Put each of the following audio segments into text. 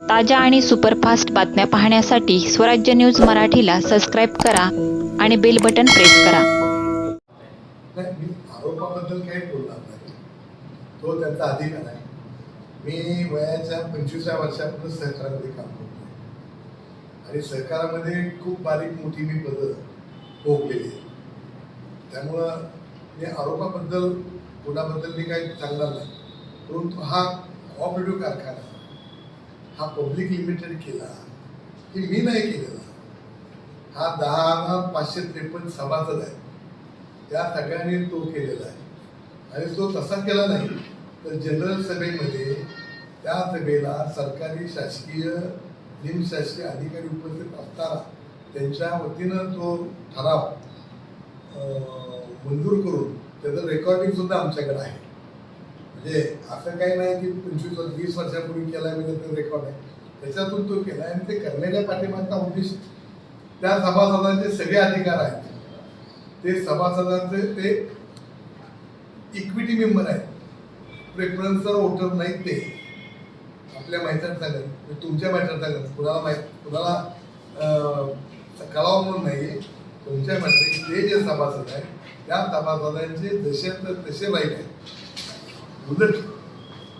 ताज्या आणि सुपरफास्ट बातम्या पाहण्यासाठी स्वराज्य न्यूज मराठीला सबस्क्राईब करा आणि बेल बटन प्रेस करा. नाही मी आरोपाबद्दल काही बोलणार नाही. तो त्यांचा अधिकार आहे. मी वयाच्या पंचवीसव्या वर्षापासून सहकारामध्ये काम करतो आणि सहकारामध्ये खूप बारीक मोठी मी पदं भोगलेली आहे त्यामुळं मी आरोपाबद्दल कोणाबद्दल मी काही सांगणार नाही. परंतु हा ऑपरेटिव्ह कारखाना हा पब्लिक लिमिटेड केला हे मी नाही केलेला. हा दहा हजार पाचशे त्रेपन्न सभासद आहे. त्या सगळ्यांनी तो केलेला आहे. आणि तो तसा केला नाही तर जनरल सभेमध्ये त्या सभेला सरकारी शासकीय निमशासकीय अधिकारी उपस्थित असताना त्यांच्या वतीनं तो ठराव मंजूर करून त्याचं रेकॉर्डिंग सुद्धा आमच्याकडे आहे. म्हणजे असं काही नाही की पंचवीस वीस वर्षापूर्वी केला म्हणजे त्याचं रेकॉर्ड आहे. त्याच्यातून तो केला आणि ते करण्याच्या पाठिंबाचा उद्देश त्या सभासदांचे सगळे अधिकार आहेत. ते सभासदांचे ते इक्विटी मेंबर आहेत. प्रेफरन्सर वोटर नाहीत ते. आपल्या माहितीत सांगत तुमच्या माहितीत सांगत कुणाला माहीत कुणाला अं, कळावं म्हणून नाही तुमच्या माहिती ते जे सभासद आहेत त्या सभासदांचे जसे तर तसे राईट आहेत. उलट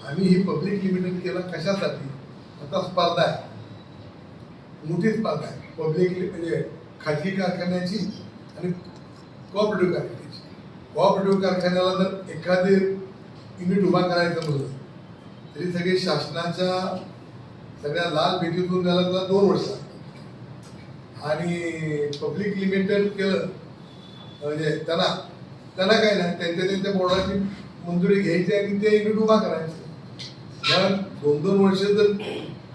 आम्ही ही पब्लिक लिमिटेड केलं कशासाठी? आता स्पर्धा आहे. मोठी स्पर्धा आहे. पब्लिक म्हणजे खाजगी कारखान्याची आणि कॉपरेटिव्ह कारखान्याची. कॉपरेटिव्ह कारखान्याला जर एखादे युनिट उभा करायचं म्हणलं तरी सगळे शासनाच्या सगळ्या लाल भेटीतून त्याला त्याला दोन वर्ष आणि पब्लिक लिमिटेड केलं म्हणजे त्यांना त्यांना काय नाही त्यांच्या त्यांच्या बोर्डाची मंजुरी घ्यायची आणि ते युनिट उभा करायचं. कारण दोन दोन वर्ष जर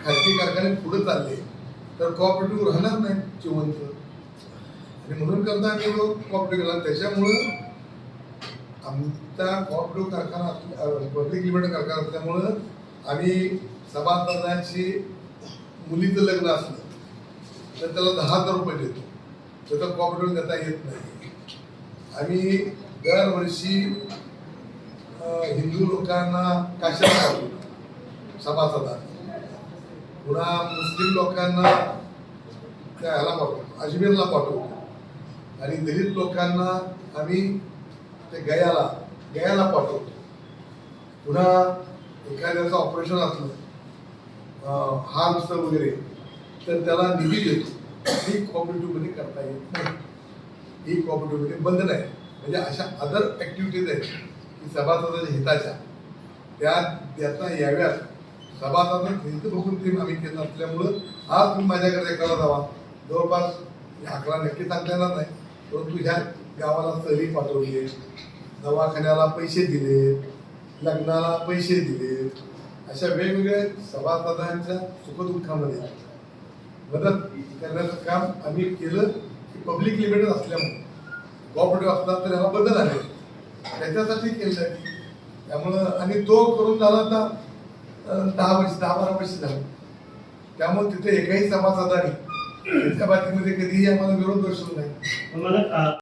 खाजगी कारखाने पुढे चालले तर कॉपरेटिव्ह राहणार नाही जिवंत. आणि म्हणून करता आम्ही तो कॉपरेटिव्ह केला त्याच्यामुळं आमचा कॉपरेटिव्ह कारखाना पब्लिक लिमिटेड कारखाना असल्यामुळं आम्ही सभासदांची मुलीचं लग्न असलं तर त्याला दहा हजार रुपये देतो. त्याचा कॉपरेटिव्ह देता येत नाही. आम्ही दरवर्षी हिंदू लोकांना काशाला सभासदा पुन्हा मुस्लिम लोकांना त्या ह्याला पाठवतो अजमेरला पाठवतो आणि दलित लोकांना आम्ही ते गयाला गयाला पाठवतो पुन्हा एखाद्याचं ऑपरेशन असलं अं, हार्मचं वगैरे तर त्याला निधी देतो. ही कॉपरेटिव्हमध्ये करता येत नाही. ही कॉपरेटिव्हमध्ये बंद नाही. म्हणजे अशा अदर ॲक्टिव्हिटीज आहेत. की सभासदाच्या हिताच्या त्या त्यातनं याव्यात. सभासदांना हित बघून ते आम्ही केलं असल्यामुळं आज तुम्ही माझ्याकडे एकाला जावा जवळपास हे आकडा नक्की सांगता येणार नाही परंतु ह्या गावाला सहली पाठवली आहे दवाखान्याला पैसे दिले लग्नाला पैसे दिले अशा वेगवेगळ्या सभासदांच्या सुखदुःखामध्ये मदत करण्याचं काम आम्ही केलं की पब्लिक लिमिटेड असल्यामुळे. कॉपरेटिव्ह असला तर ह्याला बदल आहे. त्याच्यासाठी केलं की त्यामुळं आणि तो करून झाला आता दहा वर्ष दहा बारा वर्ष झालं. त्यामुळे तिथे एकाही सभासदाने त्या बाबतीमध्ये कधीही आम्हाला विरोध दर्शवला नाही